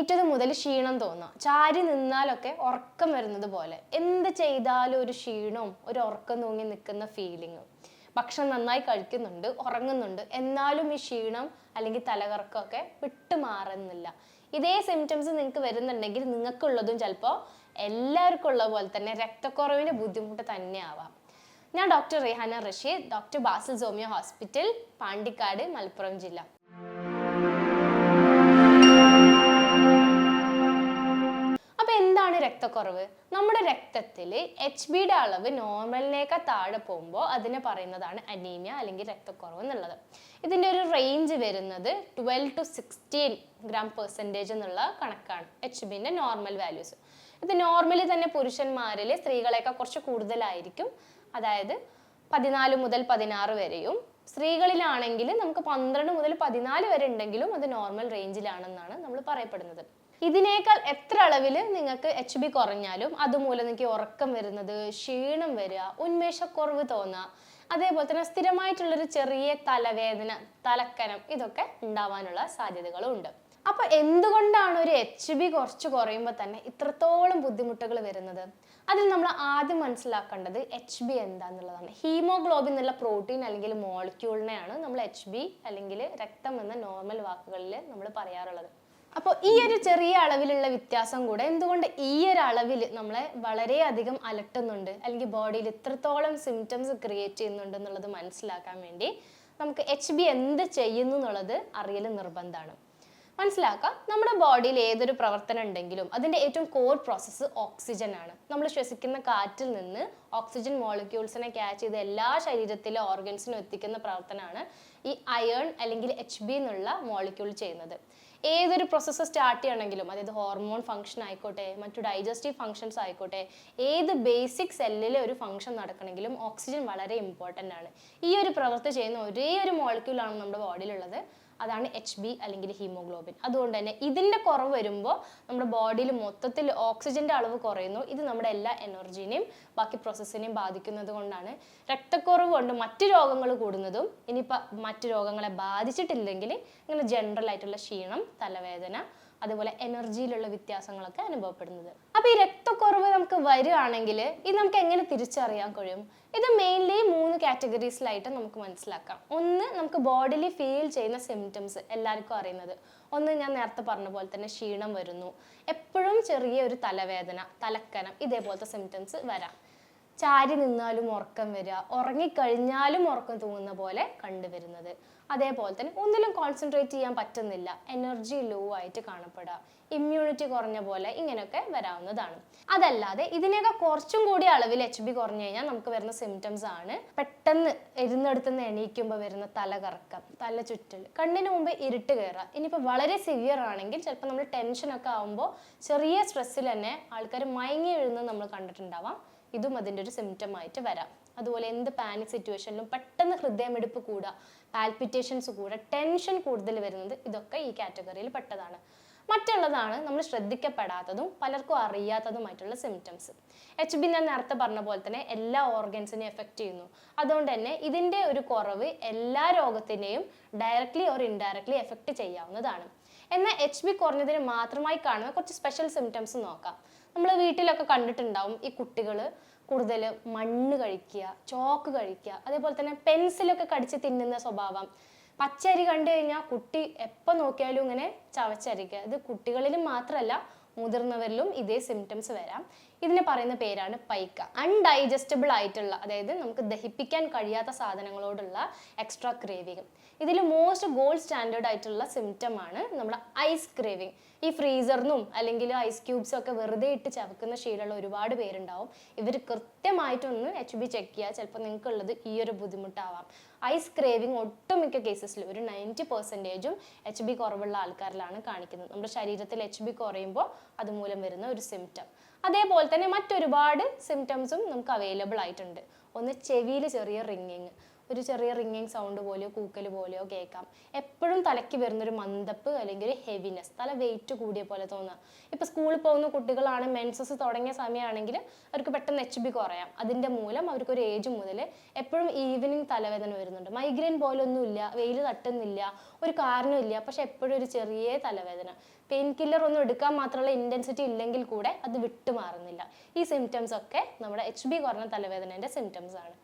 എണീറ്റത് മുതൽ ക്ഷീണം തോന്നാം. ചാരി നിന്നാലൊക്കെ ഉറക്കം വരുന്നത് പോലെ. എന്ത് ചെയ്താലും ഒരു ക്ഷീണവും ഒരു ഉറക്കം തൂങ്ങി നിൽക്കുന്ന ഫീലിങ്ങും ഭക്ഷണം നന്നായി കഴിക്കുന്നുണ്ട് ഉറങ്ങുന്നുണ്ട്. എന്നാലും ഈ ക്ഷീണം അല്ലെങ്കിൽ തലകറക്കമൊക്കെ വിട്ടുമാറുന്നില്ല. ഇതേ സിംറ്റംസ് നിങ്ങൾക്ക് വരുന്നുണ്ടെങ്കിൽ നിങ്ങൾക്കുള്ളതും ചിലപ്പോൾ എല്ലാവർക്കും ഉള്ള പോലെ തന്നെ രക്തക്കുറവിന്റെ ബുദ്ധിമുട്ട് തന്നെ ആവാം ഞാൻ doctor Rihana Rasheed doctor Basil Somiya hospital Pandikkad Malappuram ജില്ല. എന്താണ് രക്തക്കുറവ്? നമ്മുടെ രക്തത്തിൽ എച്ച് ബിയുടെ അളവ് നോർമലിനേക്കാൾ താഴെ പോകുമ്പോൾ അതിനെ പറയുന്നതാണ് അനീമിയ അല്ലെങ്കിൽ രക്തക്കുറവ് എന്നുള്ളത്. ഇതിന്റെ ഒരു റേഞ്ച് വരുന്നത് twelve to sixteen gram percentage എന്നുള്ള കണക്കാണ് എച്ച് ബിന്റെ നോർമൽ വാല്യൂസ് ഇത് നോർമലി തന്നെ പുരുഷന്മാരിൽ സ്ത്രീകളെക്കാൾ കുറച്ച് കൂടുതലായിരിക്കും. അതായത് പതിനാല് മുതൽ പതിനാറ് വരെയും. സ്ത്രീകളിലാണെങ്കിൽ നമുക്ക് പന്ത്രണ്ട് മുതൽ പതിനാല് വരെ ഉണ്ടെങ്കിലും അത് നോർമൽ റേഞ്ചിലാണെന്നാണ് നമ്മൾ പറയപ്പെടുന്നത്. ഇതിനേക്കാൾ എത്ര അളവിൽ നിങ്ങൾക്ക് എച്ച് ബി കുറഞ്ഞാലും അതുമൂലം നിങ്ങൾക്ക് ഉറക്കം വരുന്നത് ക്ഷീണം വരിക ഉന്മേഷക്കുറവ് തോന്നുക അതേപോലെ തന്നെ സ്ഥിരമായിട്ടുള്ളൊരു ചെറിയ തലവേദന തലക്കനം ഇതൊക്കെ ഉണ്ടാവാനുള്ള സാധ്യതകളും ഉണ്ട് അപ്പൊ എന്തുകൊണ്ടാണ് ഒരു എച്ച് ബി കുറച്ച് കുറയുമ്പോൾ തന്നെ ഇത്രത്തോളം ബുദ്ധിമുട്ടുകൾ വരുന്നത്? അതിൽ നമ്മൾ ആദ്യം മനസ്സിലാക്കേണ്ടത് എച്ച് ബി എന്താന്നുള്ളതാണ്. ഹീമോഗ്ലോബിൻ എന്നുള്ള പ്രോട്ടീൻ അല്ലെങ്കിൽ മോളിക്യൂളിനെയാണ് നമ്മൾ എച്ച് ബി അല്ലെങ്കിൽ രക്തം എന്ന നോർമൽ വാക്കുകളിൽ നമ്മൾ പറയാറുള്ളത്. അപ്പോൾ ഈ ഒരു ചെറിയ അളവിലുള്ള വ്യത്യാസം കൂടെ എന്തുകൊണ്ട് ഈ ഒരു അളവിൽ നമ്മളെ വളരെയധികം അലട്ടുന്നുണ്ട്? അല്ലെങ്കിൽ ബോഡിയിൽ ഇത്രത്തോളം സിംറ്റംസ് ക്രിയേറ്റ് ചെയ്യുന്നുണ്ട് എന്നുള്ളത് മനസ്സിലാക്കാൻ വേണ്ടി നമുക്ക് എച്ച് ബി എന്ത് ചെയ്യുന്നു എന്നുള്ളത് അറിയൽ നിർബന്ധമാണ് മനസ്സിലാക്കാം. നമ്മുടെ ബോഡിയിൽ ഏതൊരു പ്രവർത്തനം ഉണ്ടെങ്കിലും അതിന്റെ ഏറ്റവും കോർ പ്രോസസ്സ് ഓക്സിജൻ ആണ്. നമ്മൾ ശ്വസിക്കുന്ന കാറ്റിൽ നിന്ന് ഓക്സിജൻ മോളിക്യൂൾസിനെ ക്യാച്ച് ചെയ്ത് എല്ലാ ശരീരത്തിലെ ഓർഗൻസിനും എത്തിക്കുന്ന പ്രവർത്തനമാണ് ഈ അയേൺ അല്ലെങ്കിൽ എച്ച് ബി എന്നുള്ള മോളിക്യൂൾ ചെയ്യുന്നത്. ഏതൊരു പ്രോസസ്സ് സ്റ്റാർട്ട് ചെയ്യണമെങ്കിലും അതായത് ഹോർമോൺ ഫംഗ്ഷൻ ആയിക്കോട്ടെ മറ്റു ഡൈജസ്റ്റീവ് ഫംഗ്ഷൻസ് ആയിക്കോട്ടെ ഏത് ബേസിക് സെല്ലിലെ ഒരു ഫംഗ്ഷൻ നടക്കണമെങ്കിലും ഓക്സിജൻ വളരെ ഇമ്പോർട്ടന്റ് ആണ്. ഈ ഒരു പ്രവൃത്തി ചെയ്യുന്ന ഒരേ ഒരു മോളിക്യൂളാണ് നമ്മുടെ ബോഡിയിലുള്ളത് അതാണ് എച്ച് ബി അല്ലെങ്കിൽ ഹീമോഗ്ലോബിൻ അതുകൊണ്ട് തന്നെ ഇതിന്റെ കുറവ് വരുമ്പോൾ നമ്മുടെ ബോഡിയിൽ മൊത്തത്തിൽ ഓക്സിജന്റെ അളവ് കുറയുന്നു. ഇത് നമ്മുടെ എല്ലാ എനർജീനെയും ബാക്കി പ്രോസസ്സിനെയും ബാധിക്കുന്നത് കൊണ്ടാണ്. രക്തക്കുറവ് കൊണ്ട് മറ്റ് രോഗങ്ങൾ കൂടുന്നതും ഇനിയിപ്പോൾ മറ്റ് രോഗങ്ങളെ ബാധിച്ചിട്ടില്ലെങ്കിൽ ഇങ്ങനെ ജനറൽ ആയിട്ടുള്ള ക്ഷീണം തലവേദന അതുപോലെ എനർജിയിലുള്ള വ്യത്യാസങ്ങളൊക്കെ അനുഭവപ്പെടുന്നത്. അപ്പോൾ ഈ രക്തക്കുറവ് നമുക്ക് വരികയാണെങ്കിൽ ഇത് നമുക്ക് എങ്ങനെ തിരിച്ചറിയാൻ കഴിയും? ഇത് മെയിൻലി മൂന്ന് കാറ്റഗറീസിലായിട്ട് നമുക്ക് മനസ്സിലാക്കാം. ഒന്ന് നമുക്ക് ബോഡിലി ഫീൽ ചെയ്യുന്ന സിംറ്റംസ് എല്ലാവർക്കും അറിയുന്നത്. ഒന്ന് ഞാൻ നേരത്തെ പറഞ്ഞ പോലെ തന്നെ ക്ഷീണം വരുന്നു. എപ്പോഴും ചെറിയ ഒരു തലവേദന തലക്കനം ഇതേപോലത്തെ സിംറ്റംസ് വരാം. ചാരി നിന്നാലും ഉറക്കം വരിക. ഉറങ്ങിക്കഴിഞ്ഞാലും ഉറക്കം തൂങ്ങുന്ന പോലെ കണ്ടുവരുന്നത്. അതേപോലെ തന്നെ ഒന്നിലും കോൺസെൻട്രേറ്റ് ചെയ്യാൻ പറ്റുന്നില്ല. എനർജി ലോ ആയിട്ട് കാണപ്പെടുക. ഇമ്മ്യൂണിറ്റി കുറഞ്ഞ പോലെ ഇങ്ങനെയൊക്കെ വരാവുന്നതാണ്. അതല്ലാതെ ഇതിനെയൊക്കെ കുറച്ചും കൂടി അളവിൽ എച്ച് ബി കുറഞ്ഞു കഴിഞ്ഞാൽ നമുക്ക് വരുന്ന സിംറ്റംസ് ആണ് പെട്ടെന്ന് ഇരുന്നിടത്തുനിന്ന് എണീക്കുമ്പോൾ വരുന്ന തലകറക്കം തല ചുറ്റൽ കണ്ണിന് മുമ്പ് ഇരുട്ട് കയറുക. ഇനിയിപ്പോൾ വളരെ സിവിയർ ആണെങ്കിൽ ചിലപ്പോൾ നമ്മൾ ടെൻഷനൊക്കെ ആകുമ്പോൾ ചെറിയ സ്ട്രെസ്സിൽ തന്നെ ആൾക്കാർ മയങ്ങി എഴുതുന്നത് നമ്മൾ കണ്ടിട്ടുണ്ടാവാം. ഇതും അതിന്റെ ഒരു സിംറ്റം ആയിട്ട് വരാം. അതുപോലെ എന്ത് പാനിക് സിറ്റുവേഷനിലും പെട്ടെന്ന് ഹൃദയമെടുപ്പ് കൂടുക പാൽപിറ്റേഷൻസ് കൂടുക ടെൻഷൻ കൂടുതൽ വരുന്നത് ഇതൊക്കെ ഈ കാറ്റഗറിയിൽ പെട്ടതാണ്. മറ്റുള്ളതാണ് നമ്മൾ ശ്രദ്ധിക്കപ്പെടാത്തതും പലർക്കും അറിയാത്തതുമായിട്ടുള്ള സിംറ്റംസ് എച്ച് ബി ഞാൻ നേരത്തെ പറഞ്ഞ പോലെ തന്നെ എല്ലാ ഓർഗൻസിനെയും എഫക്റ്റ് ചെയ്യുന്നു. അതുകൊണ്ട് തന്നെ ഇതിന്റെ ഒരു കുറവ് എല്ലാ രോഗത്തിനെയും ഡയറക്റ്റ്ലി ഓർ ഇൻഡയറക്ട്ലി എഫക്റ്റ് ചെയ്യാവുന്നതാണ്. എന്നാൽ എച്ച് ബി കുറഞ്ഞതിന് മാത്രമായി കാണുന്ന കുറച്ച് സ്പെഷ്യൽ സിംറ്റംസ് നോക്കാം. നമ്മൾ വീട്ടിലൊക്കെ കണ്ടിട്ടുണ്ടാവും ഈ കുട്ടികൾ കൂടുതൽ മണ്ണ് കഴിക്കുക ചോക്ക് കഴിക്കുക അതേപോലെ തന്നെ പെൻസിലൊക്കെ കടിച്ച് തിന്നുന്ന സ്വഭാവം. പച്ചരി കണ്ടു കഴിഞ്ഞാൽ കുട്ടി എപ്പോൾ നോക്കിയാലും ഇങ്ങനെ ചവച്ചരിക്കുക. ഇത് കുട്ടികളിലും മാത്രമല്ല മുതിർന്നവരിലും ഇതേ സിംറ്റംസ് വരാം. ഇതിന് പറയുന്ന പേരാണ് പൈക്ക. അൺഡൈജസ്റ്റബിൾ ആയിട്ടുള്ള അതായത് നമുക്ക് ദഹിപ്പിക്കാൻ കഴിയാത്ത സാധനങ്ങളോടുള്ള എക്സ്ട്രാ ക്രേവിങ് ഇതിൽ മോസ്റ്റ് ഗോൾഡ് സ്റ്റാൻഡേർഡ് ആയിട്ടുള്ള സിംറ്റം ആണ് നമ്മുടെ ഐസ് ക്രേവിങ് ഈ ഫ്രീസറിനും അല്ലെങ്കിൽ ഐസ് ക്യൂബ്സും ഒക്കെ വെറുതെ ഇട്ട് ചവക്കുന്ന ശീലമുള്ള ഒരുപാട് പേരുണ്ടാവും. ഇവർ കൃത്യമായിട്ടൊന്ന് എച്ച് ബി ചെക്ക് ചെയ്യുക ചിലപ്പോൾ നിങ്ങൾക്കുള്ളത് ഈ ഒരു ബുദ്ധിമുട്ടാവാം. ഐസ് ക്രേവിങ് ഒട്ടുമിക്ക കേസസിൽ ഒരു നയന്റി പെർസെന്റേജും എച്ച് ബി കുറവുള്ള ആൾക്കാരിലാണ് കാണിക്കുന്നത്. നമ്മുടെ ശരീരത്തിൽ എച്ച് ബി കുറയുമ്പോൾ അതുമൂലം വരുന്ന ഒരു സിംറ്റം അതേപോലെ തന്നെ മറ്റൊരുപാട് സിംറ്റംസും നമുക്ക് അവൈലബിൾ ആയിട്ടുണ്ട്. ഒന്ന് ചെവിയിൽ ചെറിയ റിങ്ങിങ് ഒരു ചെറിയ റിങ്ങിങ് സൗണ്ട് പോലെയോ കൂക്കൽ പോലെയോ കേൾക്കാം. എപ്പോഴും തലയ്ക്ക് വരുന്നൊരു മന്ദപ്പ് അല്ലെങ്കിൽ ഒരു ഹെവിനെസ് തല വെയിറ്റ് കൂടിയ പോലെ തോന്നുക ഇപ്പോൾ സ്കൂളിൽ പോകുന്ന കുട്ടികളാണ് മെൻസസ് തുടങ്ങിയ സമയമാണെങ്കിൽ അവർക്ക് പെട്ടെന്ന് എച്ച് ബി കുറയാം. അതിന്റെ മൂലം അവർക്ക് ഒരു ഏജ് മുതൽ എപ്പോഴും ഈവനിങ് തലവേദന വരുന്നുണ്ട്. മൈഗ്രെയിൻ പോലൊന്നുമില്ല വെയിൽ തട്ടുന്നില്ല ഒരു കാരണമില്ല പക്ഷെ എപ്പോഴും ഒരു ചെറിയ തലവേദന. പെയിൻ കില്ലർ ഒന്നും എടുക്കാൻ മാത്രമുള്ള ഇന്റൻസിറ്റി ഇല്ലെങ്കിൽ കൂടെ അത് വിട്ടുമാറുന്നില്ല. ഈ സിംറ്റംസ് ഒക്കെ നമ്മുടെ എച്ച് ബി കുറഞ്ഞ തലവേദനേന്റെ സിംറ്റംസ് ആണ്.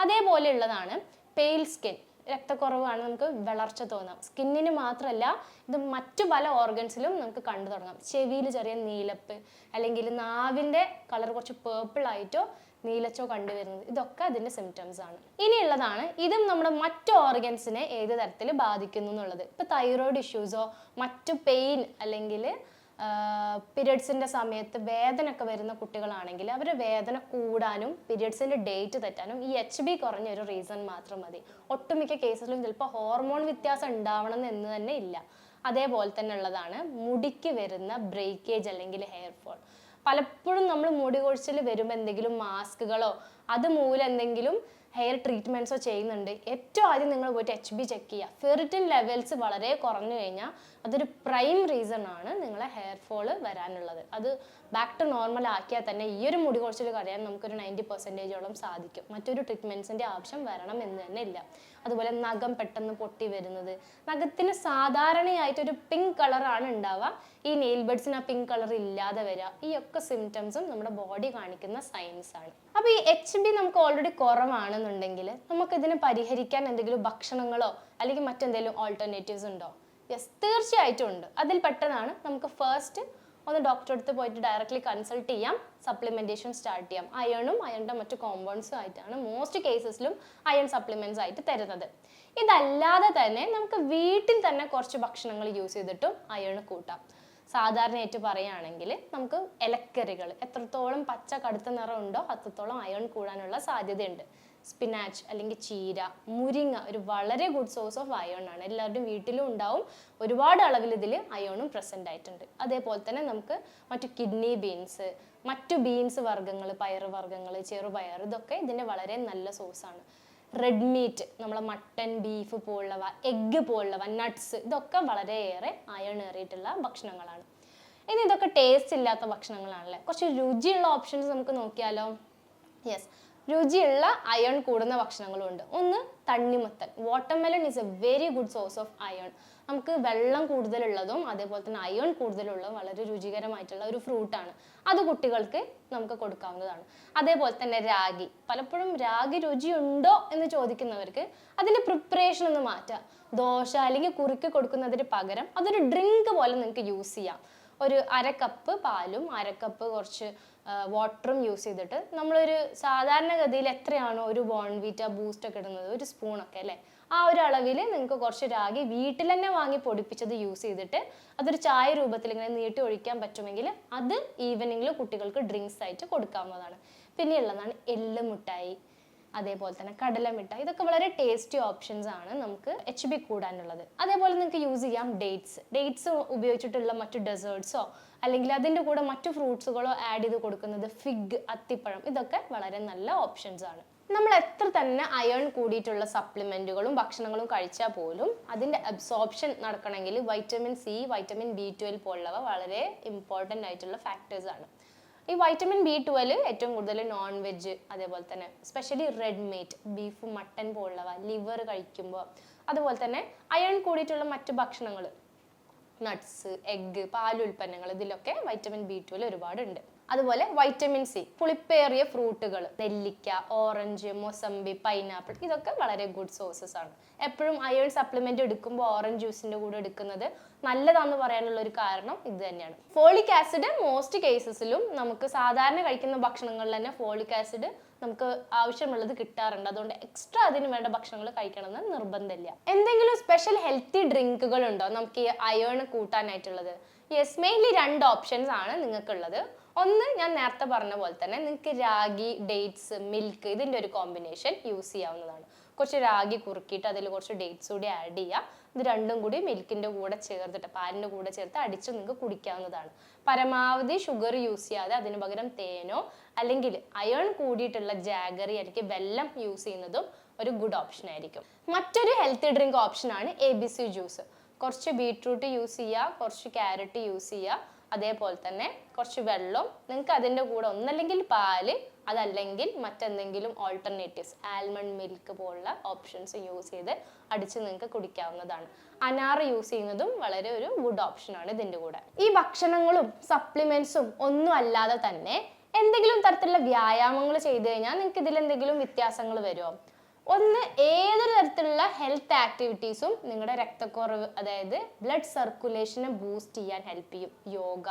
അതേപോലെ ഉള്ളതാണ് പെയിൽ സ്കിൻ രക്തക്കുറവാണ് നമുക്ക് വിളർച്ച തോന്നാം. സ്കിന്നിന് മാത്രമല്ല ഇത് മറ്റു പല ഓർഗൻസിലും നമുക്ക് കണ്ടു തുടങ്ങാം. ചെവിയിൽ ചെറിയ നീലപ്പ് അല്ലെങ്കിൽ നാവിന്റെ കളർ കുറച്ച് പേർപ്പിൾ ആയിട്ടോ നീലച്ചോ കണ്ടുവരുന്നത്. ഇതൊക്കെ അതിന്റെ സിംറ്റംസ് ആണ്. ഇനിയുള്ളതാണ് ഇതും നമ്മുടെ മറ്റു ഓർഗൻസിനെ ഏത് തരത്തിൽ ബാധിക്കുന്നു എന്നുള്ളത്. ഇപ്പോൾ തൈറോയ്ഡ് ഇഷ്യൂസോ മറ്റു പെയിൻ അല്ലെങ്കിൽ പീരിയഡ്സിന്റെ സമയത്ത് വേദനയൊക്കെ വരുന്ന കുട്ടികളാണെങ്കിൽ അവർ വേദന കൂടാനും പീരിയഡ്സിന്റെ ഡേറ്റ് തെറ്റാനും ഈ എച്ച് ബി കുറഞ്ഞ ഒരു റീസൺ മാത്രം മതി. ഒട്ടുമിക്ക കേസസിലും ചിലപ്പോൾ ഹോർമോൺ വ്യത്യാസം ഉണ്ടാവണം എന്ന് തന്നെ ഇല്ല. അതേപോലെ തന്നെ ഉള്ളതാണ് മുടിക്ക് വരുന്ന ബ്രേക്കേജ് അല്ലെങ്കിൽ ഹെയർ ഫോൾ പലപ്പോഴും നമ്മൾ മുടി കൊഴിച്ചിൽ വരുമ്പോൾ എന്തെങ്കിലും മാസ്കുകളോ അതുമൂലം എന്തെങ്കിലും ഹെയർ ട്രീറ്റ്മെന്റ്സോ ചെയ്യുന്നുണ്ട്. ഏറ്റവും ആദ്യം നിങ്ങൾ പോയിട്ട് എച്ച് ബി ചെക്ക് ചെയ്യുക. ഫെറിറ്റിൻ ലെവൽസ് വളരെ കുറഞ്ഞു കഴിഞ്ഞാൽ അതൊരു പ്രൈം റീസൺ ആണ് നിങ്ങളെ ഹെയർ ഫോൾ വരാനുള്ളത്. അത് ബാക്ക് ടു നോർമൽ ആക്കിയാൽ തന്നെ ഈ ഒരു മുടി കുറച്ചിൽ കളയാൻ നമുക്കൊരു നയന്റി പെർസെന്റേജോളം സാധിക്കും. മറ്റൊരു ട്രീറ്റ്മെന്റ്സിന്റെ ആവശ്യം വരണം എന്ന് തന്നെ ഇല്ല. അതുപോലെ നഖം പെട്ടെന്ന് പൊട്ടി വരുന്നത്. നഖത്തിന് സാധാരണയായിട്ടൊരു പിങ്ക് കളറാണ് ഉണ്ടാവുക. ഈ നെയിൽ ബഡ്സിന് ആ പിങ്ക് കളർ ഇല്ലാതെ വരിക ഈ ഒക്കെ സിംറ്റംസും നമ്മുടെ ബോഡി കാണിക്കുന്ന സൈൻസ് ആണ്. അപ്പോൾ ഈ എച്ച് ബി നമുക്ക് ഓൾറെഡി കുറവാണെന്നുണ്ടെങ്കിൽ നമുക്ക് ഇതിനെ പരിഹരിക്കാൻ എന്തെങ്കിലും ഭക്ഷണങ്ങളോ അല്ലെങ്കിൽ മറ്റെന്തെങ്കിലും ഓൾട്ടർനേറ്റീവ്സ് ഉണ്ടോ? യെസ് തീർച്ചയായിട്ടും ഉണ്ട്. അതിൽ പെട്ടതാണ് നമുക്ക് ഫസ്റ്റ് ഒന്ന് ഡോക്ടറെ അടുത്ത് പോയിട്ട് ഡയറക്റ്റ്ലി കൺസൾട്ട് ചെയ്യാം. സപ്ലിമെന്റേഷൻ സ്റ്റാർട്ട് ചെയ്യാം. അയണും അയണിന്റെ മറ്റ് കോമ്പൗണ്ട്സും ആയിട്ടാണ് മോസ്റ്റ് കേസസിലും അയൺ സപ്ലിമെന്റ്സ് ആയിട്ട് തരുന്നത്. ഇതല്ലാതെ തന്നെ നമുക്ക് വീട്ടിൽ തന്നെ കുറച്ച് ഭക്ഷണങ്ങൾ യൂസ് ചെയ്തിട്ടും അയൺ കൂട്ടാം. സാധാരണയായിട്ട് പറയുകയാണെങ്കിൽ നമുക്ക് ഇലക്കറികൾ എത്രത്തോളം പച്ച കടുത്ത നിറം ഉണ്ടോ അത്രത്തോളം അയൺ കൂടാനുള്ള സാധ്യതയുണ്ട്. സ്പിനാച്ച് അല്ലെങ്കിൽ ചീര മുരിങ്ങ ഒരു വളരെ ഗുഡ് സോഴ്സ് ഓഫ് അയോൺ ആണ്. എല്ലാവരുടെയും വീട്ടിലും ഉണ്ടാവും. ഒരുപാട് അളവിൽ ഇതിൽ അയോണും പ്രസന്റ് ആയിട്ടുണ്ട്. അതേപോലെ തന്നെ നമുക്ക് മറ്റു കിഡ്നി ബീൻസ് മറ്റു ബീൻസ് വർഗങ്ങൾ പയർ വർഗങ്ങൾ ചെറുപയർ ഇതൊക്കെ ഇതിന്റെ വളരെ നല്ല സോഴ്സാണ് റെഡ് മീറ്റ് നമ്മളെ മട്ടൻ ബീഫ് പോലുള്ളവ എഗ്ഗ് പോലുള്ളവ നട്ട്സ് ഇതൊക്കെ വളരെയേറെ അയൺ ഏറിയിട്ടുള്ള ഭക്ഷണങ്ങളാണ്. ഇനി ഇതൊക്കെ ടേസ്റ്റ് ഇല്ലാത്ത ഭക്ഷണങ്ങളാണല്ലേ? കുറച്ച് രുചിയുള്ള ഓപ്ഷൻസ് നമുക്ക് നോക്കിയാലോ? യെസ് രുചിയുള്ള അയൺ കൂടുന്ന ഭക്ഷണങ്ങളുമുണ്ട് ഒന്ന് തണ്ണിമത്തൻ. Watermelon is a very good source of iron നമുക്ക് വെള്ളം കൂടുതലുള്ളതും അതേപോലെ തന്നെ അയൺ കൂടുതലുള്ളതും വളരെ രുചികരമായിട്ടുള്ള ഒരു ഫ്രൂട്ടാണ് അത് കുട്ടികൾക്ക് നമുക്ക് കൊടുക്കാവുന്നതാണ്. അതേപോലെ തന്നെ രാഗി. പലപ്പോഴും രാഗി രുചിയുണ്ടോ എന്ന് ചോദിക്കുന്നവർക്ക് അതിന്റെ പ്രിപ്പറേഷൻ ഒന്ന് മാറ്റാം. ദോശ അല്ലെങ്കിൽ കുറുക്കി കൊടുക്കുന്നതിന് പകരം അതൊരു ഡ്രിങ്ക് പോലെ നിങ്ങൾക്ക് യൂസ് ചെയ്യാം. ഒരു അര കപ്പ് പാലും അര കപ്പ് കുറച്ച് വാട്ടറും യൂസ് ചെയ്തിട്ട് നമ്മളൊരു സാധാരണഗതിയിൽ എത്രയാണോ ഒരു ബോൺവീറ്റ ബൂസ്റ്റ് ഒക്കെ ഇടുന്നത് ഒരു സ്പൂണൊക്കെ അല്ലേ? ആ ഒരു അളവിൽ നിങ്ങൾക്ക് കുറച്ച് രാഗി വീട്ടിൽ തന്നെ വാങ്ങി പൊടിപ്പിച്ചത് യൂസ് ചെയ്തിട്ട് അതൊരു ചായ രൂപത്തിൽ ഇങ്ങനെ നീട്ടി ഒഴിക്കാൻ പറ്റുമെങ്കിൽ അത് ഈവനിങ്ങിൽ കുട്ടികൾക്ക് ഡ്രിങ്ക്സ് ആയിട്ട് കൊടുക്കാവുന്നതാണ്. പിന്നെയുള്ളതാണ് മിഠായി. അതേപോലെ തന്നെ കടല മിഠായി ഇതൊക്കെ വളരെ ടേസ്റ്റി ഓപ്ഷൻസ് ആണ് നമുക്ക് എച്ച് ബി കൂടാനുള്ളത്. അതേപോലെ നിങ്ങൾക്ക് യൂസ് ചെയ്യാം ഡേറ്റ്സ് ഡേറ്റ്സ് ഉപയോഗിച്ചിട്ടുള്ള മറ്റു ഡെസേർട്ട്സോ അല്ലെങ്കിൽ അതിന്റെ കൂടെ മറ്റു ഫ്രൂട്ട്സുകളോ ആഡ് ചെയ്ത് കൊടുക്കുന്നത് ഫിഗ് അത്തിപ്പഴം ഇതൊക്കെ വളരെ നല്ല ഓപ്ഷൻസ് ആണ്. നമ്മൾ എത്ര തന്നെ അയൺ കൂടിയിട്ടുള്ള സപ്ലിമെന്റുകളും ഭക്ഷണങ്ങളും കഴിച്ചാൽ പോലും അതിന്റെ അബ്സോർപ്ഷൻ നടക്കണമെങ്കിൽ vitamin C vitamin B twelve പോലുള്ളവ വളരെ ഇമ്പോർട്ടന്റ് ആയിട്ടുള്ള ഫാക്ടേഴ്സ് ആണ്. ഈ വൈറ്റമിൻ ബി ട്വൽവ് ഏറ്റവും കൂടുതൽ നോൺ വെജ് അതേപോലെ തന്നെ specially red meat beef mutton പോലുള്ളവ ലിവർ കഴിക്കുമ്പോൾ അതുപോലെ തന്നെ അയൺ കൂടിയിട്ടുള്ള മറ്റു ഭക്ഷണങ്ങൾ നട്ട്സ് എഗ്ഗ് പാലുൽപ്പന്നങ്ങൾ ഇതിലൊക്കെ വൈറ്റമിൻ ബി ട്വൽവ് ഒരുപാടുണ്ട്. അതുപോലെ വൈറ്റമിൻ സി പുളിപ്പേറിയ ഫ്രൂട്ടുകൾ നെല്ലിക്ക ഓറഞ്ച് മൊസമ്പി പൈനാപ്പിൾ ഇതൊക്കെ വളരെ ഗുഡ് സോഴ്സസ് ആണ്. എപ്പോഴും അയൺ സപ്ലിമെന്റ് എടുക്കുമ്പോൾ ഓറഞ്ച് ജ്യൂസിന്റെ കൂടെ എടുക്കുന്നത് നല്ലതാന്ന് പറയാനുള്ള ഒരു കാരണം ഇത് തന്നെയാണ്. ഫോളിക് ആസിഡ് മോസ്റ്റ് കേസസിലും നമുക്ക് സാധാരണ കഴിക്കുന്ന ഭക്ഷണങ്ങളിൽ തന്നെ ഫോളിക് ആസിഡ് നമുക്ക് ആവശ്യമുള്ളത് കിട്ടാറുണ്ട്. അതുകൊണ്ട് എക്സ്ട്രാ അതിന് വേണ്ട ഭക്ഷണങ്ങൾ കഴിക്കണമെന്ന് നിർബന്ധമില്ല. എന്തെങ്കിലും സ്പെഷ്യൽ ഹെൽത്തി ഡ്രിങ്കുകൾ ഉണ്ടോ നമുക്ക് ഈ അയേൺ കൂട്ടാനായിട്ടുള്ളത്. യെസ് മെയിൻലി രണ്ട് ഓപ്ഷൻസ് ആണ് നിങ്ങൾക്കുള്ളത്. ഒന്ന് ഞാൻ നേരത്തെ പറഞ്ഞ പോലെ തന്നെ നിങ്ങൾക്ക് രാഗി ഡേറ്റ്സ് മിൽക്ക് ഇതിന്റെ ഒരു കോമ്പിനേഷൻ യൂസ് ചെയ്യാവുന്നതാണ്. കുറച്ച് രാഗി കുറുക്കിയിട്ട് അതിൽ കുറച്ച് ഡേറ്റ്സ് കൂടി ആഡ് ചെയ്യുക ഇത് രണ്ടും കൂടി മിൽക്കിന്റെ കൂടെ ചേർത്തിട്ട് പാലിന്റെ കൂടെ ചേർത്ത് അടിച്ച് നിങ്ങൾക്ക് കുടിക്കാവുന്നതാണ്. പരമാവധി ഷുഗർ യൂസ് ചെയ്യാതെ അതിന് പകരം തേനോ അല്ലെങ്കിൽ അയൺ കൂടിയിട്ടുള്ള ജാഗറി അല്ലെങ്കിൽ വെല്ലം യൂസ് ചെയ്യുന്നതും ഒരു ഗുഡ് ഓപ്ഷൻ ആയിരിക്കും. മറ്റൊരു ഹെൽത്തി ഡ്രിങ്ക് ഓപ്ഷനാണ് എ ബി സി ജ്യൂസ് കുറച്ച് ബീട്രൂട്ട് യൂസ് ചെയ്യുക കുറച്ച് ക്യാരറ്റ് യൂസ് ചെയ്യുക അതേപോലെ തന്നെ കുറച്ച് വെള്ളം നിങ്ങൾക്ക് അതിന്റെ കൂടെ ഒന്നല്ലെങ്കിൽ പാൽ അതല്ലെങ്കിൽ മറ്റെന്തെങ്കിലും ഓൾട്ടർനേറ്റീവ്സ് ആൽമണ്ട് മിൽക്ക് പോലുള്ള ഓപ്ഷൻസ് യൂസ് ചെയ്ത് അടിച്ച് നിങ്ങൾക്ക് കുടിക്കാവുന്നതാണ്. അനാർ യൂസ് ചെയ്യുന്നതും വളരെ ഒരു ഗുഡ് ഓപ്ഷനാണ് ഇതിന്റെ കൂടെ. ഈ ഭക്ഷണങ്ങളും സപ്ലിമെൻസും ഒന്നും അല്ലാതെ തന്നെ എന്തെങ്കിലും തരത്തിലുള്ള വ്യായാമങ്ങൾ ചെയ്തു കഴിഞ്ഞാൽ നിങ്ങൾക്ക് ഇതിൽ എന്തെങ്കിലും വ്യത്യാസങ്ങൾ വരുമോ? ഒന്ന് ഏതൊരു തരത്തിലുള്ള ഹെൽത്ത് ആക്ടിവിറ്റീസും നിങ്ങളുടെ രക്തക്കുറവ് അതായത് ബ്ലഡ് സർക്കുലേഷനെ ബൂസ്റ്റ് ചെയ്യാൻ ഹെൽപ്പ് ചെയ്യും. Yoga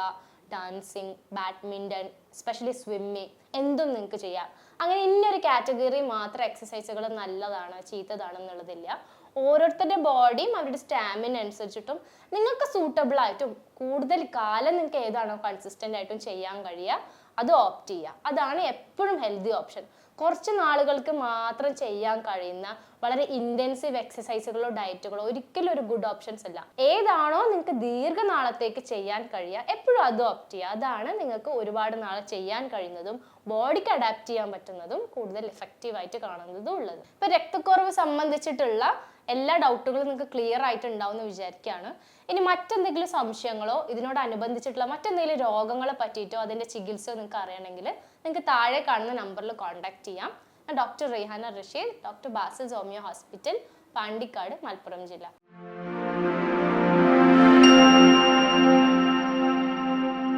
dancing badminton specially swimming എന്തും നിങ്ങൾക്ക് ചെയ്യാം. അങ്ങനെ ഇന്നൊരു കാറ്റഗറി മാത്രം എക്സസൈസുകൾ നല്ലതാണ് ചീത്തതാണെന്നുള്ളതില്ല. ഓരോരുത്തരുടെ ബോഡിയും അവരുടെ സ്റ്റാമിന അനുസരിച്ചിട്ടും നിങ്ങൾക്ക് സൂട്ടബിൾ ആയിട്ടും കൂടുതൽ കാലം നിങ്ങൾക്ക് ഏതാണോ കൺസിസ്റ്റന്റ് ആയിട്ടും ചെയ്യാൻ കഴിയുക. അത് ഓപ്റ്റ് ചെയ്യുക. അതാണ് എപ്പോഴും ഹെൽത്തി ഓപ്ഷൻ കുറച്ച് നാളുകൾക്ക് മാത്രം ചെയ്യാൻ കഴിയുന്ന വളരെ ഇന്റൻസീവ് എക്സസൈസുകളോ ഡയറ്റുകളോ ഒരിക്കലും ഒരു ഗുഡ് ഓപ്ഷൻസ് അല്ല. ഏതാണോ നിങ്ങൾക്ക് ദീർഘനാളത്തേക്ക് ചെയ്യാൻ കഴിയുക എപ്പോഴും അത് ഓപ്റ്റ് ചെയ്യുക. അതാണ് നിങ്ങൾക്ക് ഒരുപാട് നാളെ ചെയ്യാൻ കഴിയുന്നതും ബോഡിക്ക് അഡാപ്റ്റ് ചെയ്യാൻ പറ്റുന്നതും കൂടുതൽ എഫക്റ്റീവായിട്ട് കാണുന്നതും ഉള്ളത്. ഇപ്പം രക്തക്കുറവ് സംബന്ധിച്ചിട്ടുള്ള എല്ലാ ഡൗട്ടുകളും നിങ്ങൾക്ക് ക്ലിയർ ആയിട്ട് ഉണ്ടാവും എന്ന് വിചാരിക്കുകയാണ്. ഇനി മറ്റെന്തെങ്കിലും സംശയങ്ങളോ ഇതിനോടനുബന്ധിച്ചിട്ടുള്ള മറ്റെന്തെങ്കിലും രോഗങ്ങളെ പറ്റിയിട്ടോ അതിന്റെ ചികിത്സയോ നിങ്ങൾക്ക് അറിയണമെങ്കിൽ നിങ്ങൾക്ക് താഴെ കാണുന്ന നമ്പറിൽ കോൺടാക്ട് ചെയ്യാം. Doctor Raihana Rasheed doctor Basil Somiyo hospital Pandikkad Malappuram ജില്ല.